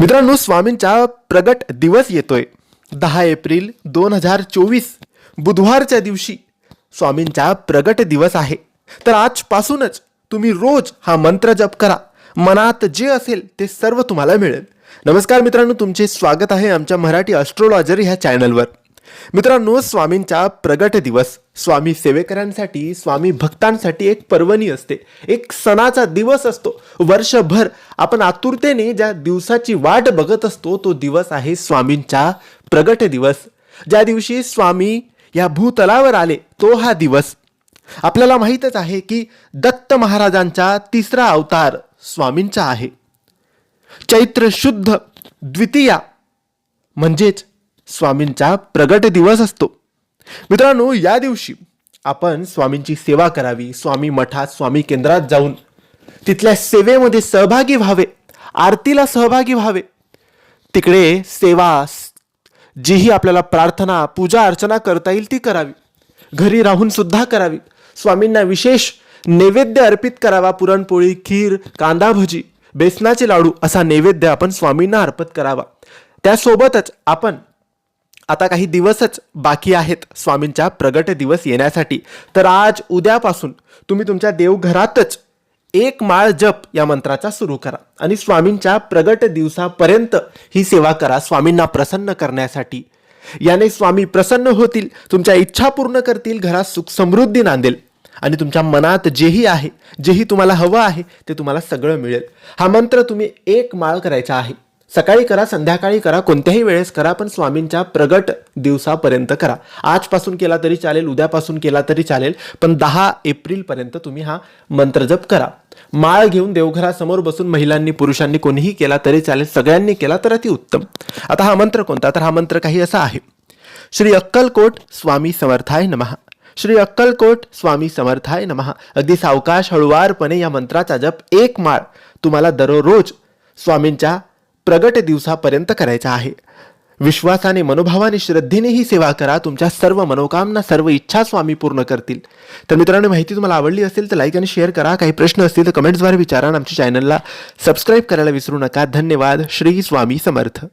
मित्रांनो स्वामींचा प्रगट दिवस येतोय. दहा एप्रिल दोन हजार चोवीस बुधवारच्या दिवशी स्वामींचा प्रगट दिवस आहे. तर आजपासूनच तुम्ही रोज हा मंत्र जप करा. मनात जे असेल ते सर्व तुम्हाला मिळेल. नमस्कार मित्रांनो तुमचे स्वागत आहे आमच्या मराठी अस्ट्रोलॉजर ह्या चॅनलवर मित्रांनो स्वामींचा प्रगट दिवस. स्वामी सेवेकरांसाठी स्वामी भक्तांसाठी एक पर्वणी असते. एक सणाचा दिवस असतो. वर्षभर आपण आतुरतेने ज्या दिवसाची वाट बघत असतो तो दिवस आहे स्वामींचा प्रगट दिवस. ज्या दिवशी स्वामी या भूतलावर आले तो हा दिवस. आपल्याला माहीतच आहे की दत्त महाराजांचा तिसरा अवतार स्वामींचा आहे. चैत्र शुद्ध द्वितीया म्हणजेच स्वामींचा प्रगट दिवस असतो. मित्रांनो या दिवशी आपण स्वामींची सेवा करावी स्वामी मठात स्वामी केंद्रात जाऊन तिथल्या सेवेमध्ये सहभागी व्हावे आरतीला सहभागी व्हावे. तिकडे सेवा जीही आपल्याला प्रार्थना पूजा अर्चना करता येईल ती करावी. घरी राहून सुद्धा करावी. स्वामींना विशेष नैवेद्य अर्पित करावा पुरणपोळी खीर कांदा भजी बेसनाचे लाडू असा नैवेद्य आपण स्वामींना अर्पित करावा. त्यासोबतच आपण आता काही दिवसच बाकी आहेत स्वामींच्या प्रगट दिवस येण्यासाठी. तर आज उद्यापासून तुम्ही तुमच्या देवघरातच एक माळ जप या मंत्राचा सुरू करा. आणि स्वामींच्या प्रगट दिवसापर्यंत ही सेवा करा स्वामींना प्रसन्न करण्यासाठी. याने स्वामी प्रसन्न होतील तुमच्या इच्छा पूर्ण करतील घरात सुख समृद्धी नांदेल. आणि तुमच्या मनात जेही आहे जेही तुम्हाला हवं आहे ते तुम्हाला सगळं मिळेल. हा मंत्र तुम्ही एक माळ करायचा आहे. सकाळी करा संध्याकाळी करा कोणत्याही वेळेस करा पण स्वामींच्या प्रगट दिवसापर्यंत करा. आजपासून केला तरी चालेल उद्यापासून केला तरी चालेल पण दहा एप्रिलपर्यंत तुम्ही हा मंत्रजप करा. माळ घेऊन देवघरासमोर बसून महिलांनी पुरुषांनी कोणीही केला तरी चालेल सगळ्यांनी केला तर अति उत्तम. आता हा मंत्र कोणता? तर हा मंत्र काही असा आहे. श्री अक्कलकोट स्वामी समर्थाय नमहा श्री अक्कलकोट स्वामी समर्थाय नमः. अगदी सावकाश हळुवारपणे या मंत्राचा जप एक माळ तुम्हाला दररोज स्वामींच्या प्रगट दिवसापर्यंत करायचा आहे. विश्वासाने मनोभावाने श्रद्धेने ही सेवा करा. तुमच्या सर्व मनोकामना सर्व इच्छा स्वामी पूर्ण करतील. तर मित्रांनो माहिती तुम्हाला आवडली असेल तर लाईक आणि शेअर करा. काही प्रश्न असतील तर कमेंट्सद्वारे विचारा आणि आमच्या चॅनलला सबस्क्राईब करायला विसरू नका. धन्यवाद. श्री स्वामी समर्थ.